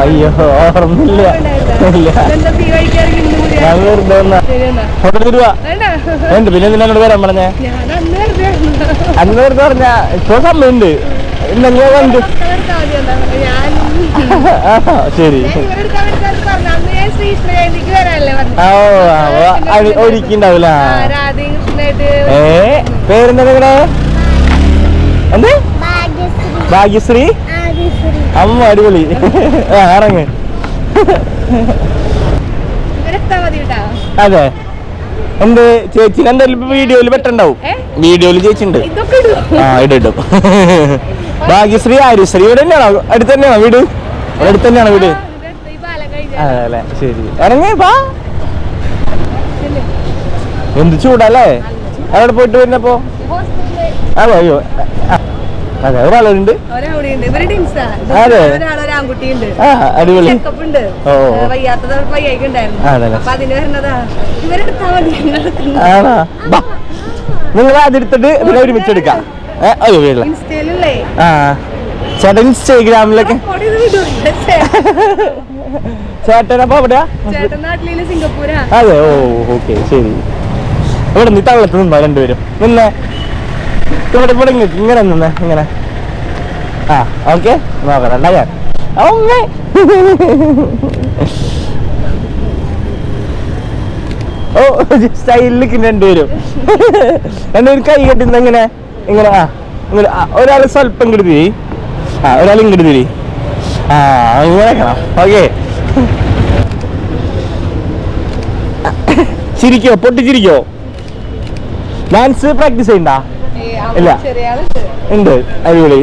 അയ്യോ ഫോട്ടോ ഉണ്ട് പിന്നെ എന്തിനാ എന്നോട് വരാൻ പറഞ്ഞേ? അന്ന് വെറുതെ പറഞ്ഞ ഇപ്പൊ സമയമുണ്ട്. കണ്ടു ആ ശരി ഒരുക്കിണ്ടാവൂല ഏ പേരെന്താ നിങ്ങളുടെ എന്ത്? ഭാഗ്യശ്രീ. അമ്മ അടിപൊളി. ആ ഇറങ്ങ്. ഇവരെത്താ അതെ. എന്ത് ചേച്ചി എന്തായാലും വീഡിയോയിൽ പെട്ടുണ്ടാവും? വീഡിയോയിൽ ചേച്ചി ഉണ്ട് ആ ഇടും ഭാഗ്യശ്രീ ആര്യശ്രീ ഇവിടെ തന്നെയാണോ അടുത്ത് തന്നെയാണോ വീട്? അടുത്ത് തന്നെയാണോ വീട് അതെ ശരി. ഇറങ്ങേ വാ. എന്ത് ചൂടല്ലേ? അവിടെ പോയിട്ട് വരുന്നപ്പോ? അയ്യോ അതെ ഒരാളുണ്ട്. അടിപൊളി. അപ്പൊ നിങ്ങൾ അതെടുത്തിട്ട് പിന്നെ ഒരുമിച്ച് എടുക്കാം. ഏ അയ്യോ വീട്ടില ആ. ചേട്ടൻ ഇൻസ്റ്റാഗ്രാമിലൊക്കെ ചേട്ടൻ വിടും. എവിടെയാ? അതെ ഓ ഓക്കെ ശരി. ഇവിടെ നീ തള്ളത്ത് നിന്നോ രണ്ടുപേരും. നിന്നെ. ഇവിടെ ഇവിടെ ഇങ്ങനെ നിന്നേ ഇങ്ങനെ. ആ ഓക്കെ. നോക്കണ്ട ഞാൻ ഓ ഓ സ്റ്റൈലിലേക്ക് രണ്ടുപേരും. രണ്ടുപേരും കൈ കെട്ടുന്ന ഇങ്ങനെ ഇങ്ങനെ ആ ഇങ്ങനെ ഒരാൾ സ്വല്പം ഇങ്ങോട്ട് തിരി. ആ ഒരാൾ ഇങ്ങോട്ട് തിരി. ആ ഇങ്ങനെ ഓക്കെ ചിരിക്കോ? പൊട്ടിച്ചിരിക്കോ? ഡാൻസ് പ്രാക്ടീസ് ചെയ്യണ്ട? ഇല്ല. ഉണ്ട്. അടിപൊളി.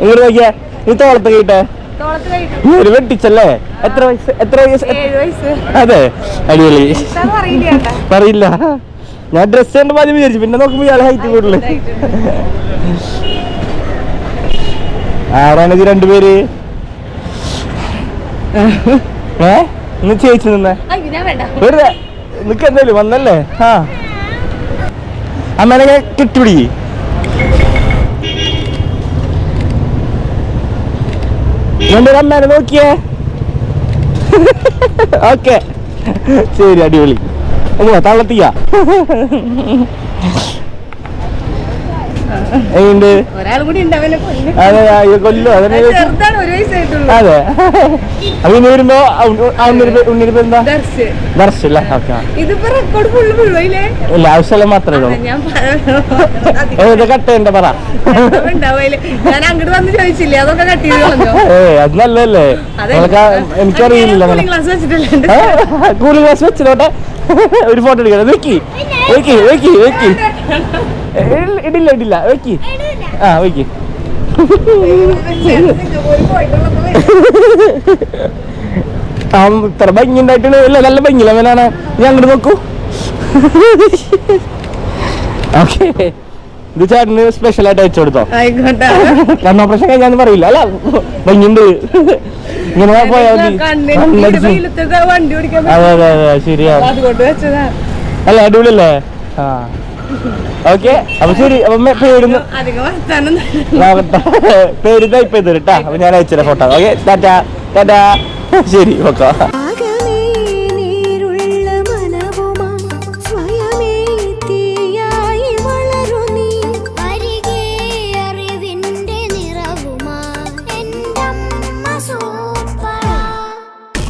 ഇങ്ങോട്ട് നോക്കിയാ. നീ തോളത്ത് കഴിട്ടെ ഒരു വെട്ടിച്ചല്ലേ? എത്ര വയസ്സ്? എത്ര വയസ്സ്? അതെ. അടിപൊളി. പറയില്ല. ഞാൻ ഡ്രസ് കണ്ടപ്പോ ആദ്യം വിചാരിച്ചു. പിന്നെ നോക്കുമ്പോ ഇയാളെ ഹൈറ്റ് കൂടുതൽ ആരാണിത് രണ്ടുപേര് ഏ? ഇന്ന് ചേച്ചി നിന്നേ. വെറുതെ. നിനക്ക് എന്തായാലും വന്നല്ലേ? ആ. അമ്മേനെ കെട്ടിപ്പിടി എന്റെ അമ്മേനെ നോക്കിയേ. ഓക്കെ. ശരി അടിപൊളി. ഓ തള്ളത്തിയ. ഉണ്ട്. അതെ കൊല്ലോ. അപ്പൊ ഇനി വരുമ്പോ എന്താ? ദർശ്. ഓക്കെ ഇല്ല മാത്രമേ ഉള്ളൂ. ഏത് പറ. ഏ അത് നല്ലതല്ലേ? എനിക്കറിയില്ല കൂളിംഗ് ഗ്ലാസ് വെച്ചിട്ടോട്ടെ ഒരു ഫോട്ടോ എടുക്കണം. വെക്കി. വെക്കി വെക്കി വെക്കി. ഇടില്ല വെക്കി. ആ വെക്കി. ഇത്ര ഭംഗി ഉണ്ടായിട്ടുണ്ട്. നല്ല ഭംഗിയില്ല അവനാണ് ഞാൻ അങ്ങോട്ട് നോക്കൂ. ഓക്കെ ഇത് ചേട്ടന് സ്പെഷ്യൽ ആയിട്ട് അയച്ചു കൊടുത്തോ? ആയിക്കോട്ടെ. കണ്ണ ഓപ്പറേഷൻ കഴിഞ്ഞാന്ന് പറയില്ല അല്ല? ഭംഗിണ്ട് ഇങ്ങനെ പോയാൽ അതെ അതെ അതെ ശരിയാ. അല്ല അടിപൊളിയല്ലേ? ആ. ഓക്കെ അപ്പൊ ശരി അപ്പൊ പേരുന്ന് പേര് ടൈപ്പ് ചെയ്ത് കേട്ടാ അപ്പൊ ഞാൻ അയച്ചുതരാം ഫോട്ടോ ഓക്കെ ടാറ്റാ ടാറ്റാ. ശരി ഓക്കെ.